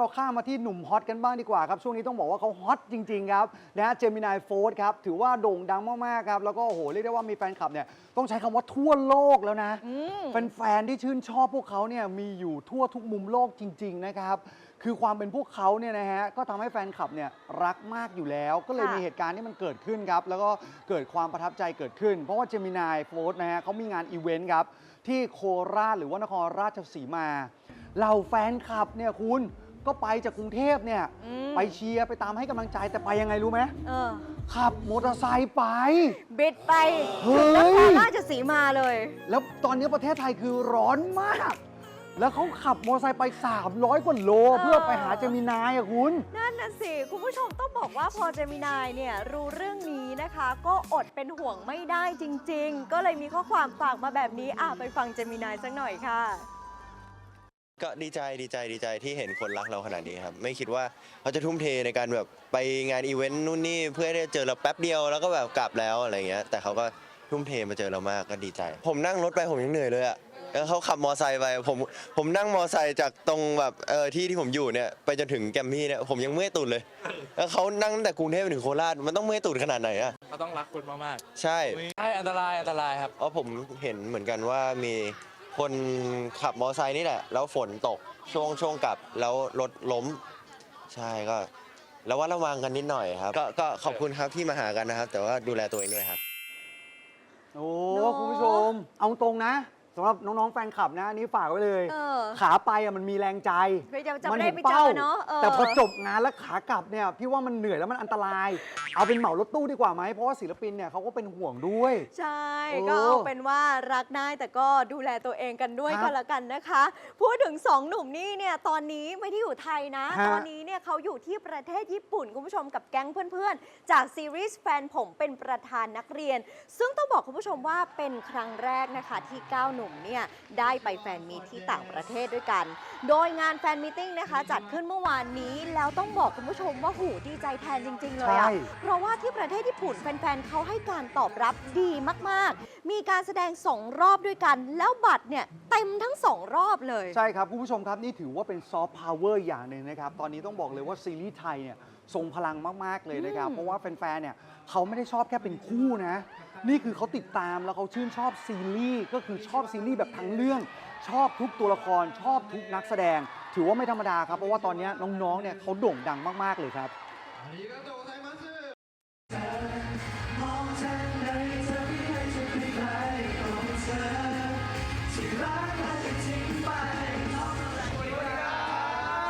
เราข้ามมาที่หนุ่มฮอตกันบ้างดีกว่าครับ ช่วงนี้ต้องบอกว่าเขาฮอตจริง ๆ ครับนะฮะเจมินายโฟร์ครับ ถือว่าโด่งดังมาก ๆ ครับ แล้วก็โอ้โห เรียกได้ว่ามีแฟนคลับเนี่ย ต้องใช้คำว่าทั่วโลกแล้วนะแฟนๆที่ชื่นชอบพวกเขาเนี่ยมีอยู่ทั่วทุกมุมโลกจริง ๆ นะครับ คือความเป็นพวกเขาเนี่ยนะฮะก็ทำให้แฟนคลับเนี่ยรักมากอยู่แล้ว ก็เลยค่ะ มีเหตุการณ์ที่มันเกิดขึ้นครับ แล้วก็เกิดความประทับใจเกิดขึ้น เพราะว่าเจมินายโฟร์นะฮะเขามีงานอีเวนต์ครับ ที่โคราชหรือว่านครราชสีมา เหล่าแฟนคลับเนี่ยคุณ ก็ไปจากกรุงเทพเนี่ยอืม ไปเชียร์ไปตามให้กำลังใจแต่ไปยังไงรู้ไหมเออขับมอเตอร์ไซค์ไป บิดไปเฮ้ถึยงนครราชสีมาเลย แล้วตอนนี้ประเทศไทยคือร้อนมาก แล้วเขาขับมอเตอร์ไซค์ไป 300 กว่าโลเออเพื่อไปหาเจมินายอะคุณ นั่นน่ะสิ คุณผู้ชมต้องบอกว่าพอเจมินายเนี่ยรู้เรื่องนี้นะคะ ก็อดเป็นห่วงไม่ได้จริง ๆ ก็เลยมีข้อความฝากมาแบบนี้อะไปฟังเจมินายสักหน่อยค่ะ ก็ดีใจดีใจดีใจที่เห็นคนรักเราขนาดนี้ครับ ไม่คิดว่าเขาจะทุ่มเทในการแบบไปงานอีเวนต์นู่นนี่เพื่อที่จะเจอเราแป๊บเดียวแล้วก็แบบกลับแล้วอะไรเงี้ย แต่เขาก็ทุ่มเทมาเจอเรามากก็ดีใจ ผมนั่งรถไปผมยังเหนื่อยเลยอะแล้วเขาขับมอไซค์ไปผมผมนั่งมอไซค์จากตรงแบบเออที่ที่ผมอยู่เนี่ยไปจนถึงแกรมมี่เนี่ยผมยังเมื่อยตูดเลยแล้วเขานั่งตั้งแต่กรุงเทพไปถึงโคราชมันต้องเมื่อยตูดขนาดไหนอะเขาต้องรักคุณมากใช่ๆใช่อันตรายอันตรายครับเพราะผมเห็นเหมือนกันว่ามี คนขับมอเตอร์ไซค์นี่แหละ แล้วฝนตกช่วงช่วงกลับแล้วรถล้ม ใช่ก็แล้วว่าระวังกันนิดหน่อยครับ ก็ก็ขอบคุณครับที่มาหากันนะครับ แต่ว่าดูแลตัวเองด้วยครับ โอ้เนอะคุณผู้ชม เอาตรงนะ สำหรับน้องๆแฟนคลับนะอันนี้ฝากไว้เลย เออขาไปอะมันมีแรงใจไม่จะจะมัไม่ได้เห็นไปเจเป้าอเนาะเออแต่พอจบงานแล้วขากลับเนี่ยพี่ว่ามันเหนื่อยแล้วมันอันตราย เอาเป็นเหมารถตู้ดีกว่าไหมเพราะว่าศิลปินเนี่ยเขาก็เป็นห่วงด้วย ใช่โอ้ก็เอาเป็นว่ารักได้แต่ก็ดูแลตัวเองกันด้วยครับก็แล้วกันนะคะ พูดถึงสองหนุ่มนี่เนี่ยตอนนี้ไม่ได้อยู่ไทยนะ ฮะ ตอนนี้เนี่ยเขาอยู่ที่ประเทศญี่ปุ่น คุณผู้ชมกับแก๊งเพื่อนๆ จากซีรีส์แฟนผมเป็นประธานนักเรียน ซึ่งต้องบอกคุณผู้ชมว่าเป็นครั้งแรกนะคะที่9หนุ่มเนี่ยได้ไปแฟนมีตที่ต่างประเทศด้วยกัน โดยงานแฟนมีตติ้งนะคะจัดขึ้นเมื่อวานนี้แล้วต้องบอกคุณผู้ชมว่าหูดีใจแทนจริง ๆ เลยอะใช่ เพราะว่าที่ประเทศญี่ปุ่นแฟนๆเขาให้การตอบรับดีมากๆ มีการแสดง2รอบด้วยกัน แล้วบัตรเนี่ยเต็มทั้ง2รอบเลย ใช่ครับ คุณผู้ชมครับ นี่ถือว่าเป็นซอฟต์พาวเวอร์อย่างหนึ่งนะครับ ตอนนี้ต้องบอกเลยว่าซีรีส์ไทยเนี่ยทรงพลังมาก ๆ เลยนะครับอืมเพราะว่าแฟน ๆ เนี่ยเขาไม่ได้ชอบแค่เป็นคู่นะ นี่คือเขาติดตามแล้วเขาชื่นชอบซีรีส์ก็คือชอบซีรีส์แบบทั้งเรื่อง ชอบทุกตัวละครชอบทุกนักแสดง ถือว่าไม่ธรรมดาครับ เพราะว่าตอนนี้น้องๆเนี่ยเขาโด่งดังมากๆเลยครับ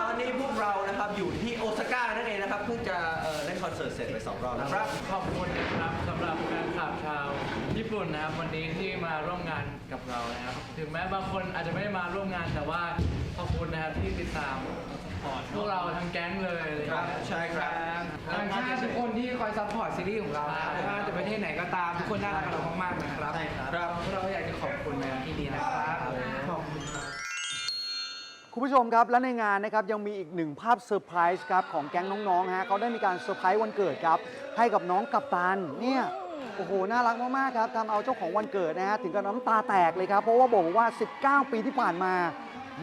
ตอนนี้พวกเรานะครับอยู่ที่โอซาก้านั่นเองนะครับเพิ่งจะเอ่อเล่นคอนเสิร์ตเสร็จไปสองรอบนะครับ ขอบคุณนะครับสำหรับแฟนคลับชาว ญี่ปุ่นนะครับวันนี้ที่มาร่วมงานกับเรานะครับ ถึงแม้บางคนอาจจะไม่ได้มาร่วมงานแต่ว่าขอบคุณนะครับที่ติดตามพวกเราทั้งแก๊งเลยอะไรอย่างครับเงี้ยใช่ครับต่างชาติทุกคนที่คอยซัพพอร์ตซีรีส์ของเรานะครับใช่ไม่ว่าจะประเทศไหนก็ตามทุกคนน่ารักกับเรามากๆนะครับใช่ครับเราพวกเราอยากจะขอบคุณในที่นี้นะครับขอบคุณครับคุณผู้ชมครับและในงานนะครับยังมีอีกหนึ่งภาพเซอร์ไพรส์ครับของแก๊งน้องๆฮะเขาได้มีการเซอร์ไพรส์วันเกิดครับให้กับน้องกัปตันเนี่ย โอ้โห น่ารักมาก ๆ ครับทำเอาเจ้าของวันเกิดนะฮะถึงกับน้ำตาแตกเลยครับ เพราะว่าบอกว่า 19 ปีที่ผ่านมา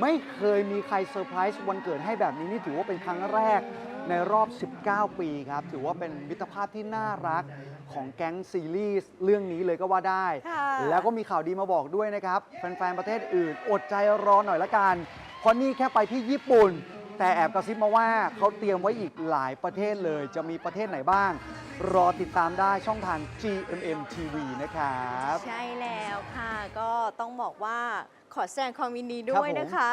ไม่เคยมีใครเซอร์ไพรส์วันเกิดให้แบบนี้นี่ถือว่าเป็นครั้งแรกในรอบ 19 ปีครับ ถือว่าเป็นมิตรภาพที่น่ารักของแก๊งซีรีส์เรื่องนี้เลยก็ว่าได้ค่ะแล้วก็มีข่าวดีมาบอกด้วยนะครับ แฟน ๆ ประเทศอื่น อดใจรอหน่อยละกัน เพราะนี่แค่ไปที่ญี่ปุ่น แต่แอบกระซิบมาว่าเขาเตรียมไว้อีกหลายประเทศเลย จะมีประเทศไหนบ้าง รอติดตามได้ช่องทาง GMM TV นะครับ ใช่แล้วค่ะ ก็ต้องบอกว่าขอแสดงความยินดีด้ครับวยผมนะคะ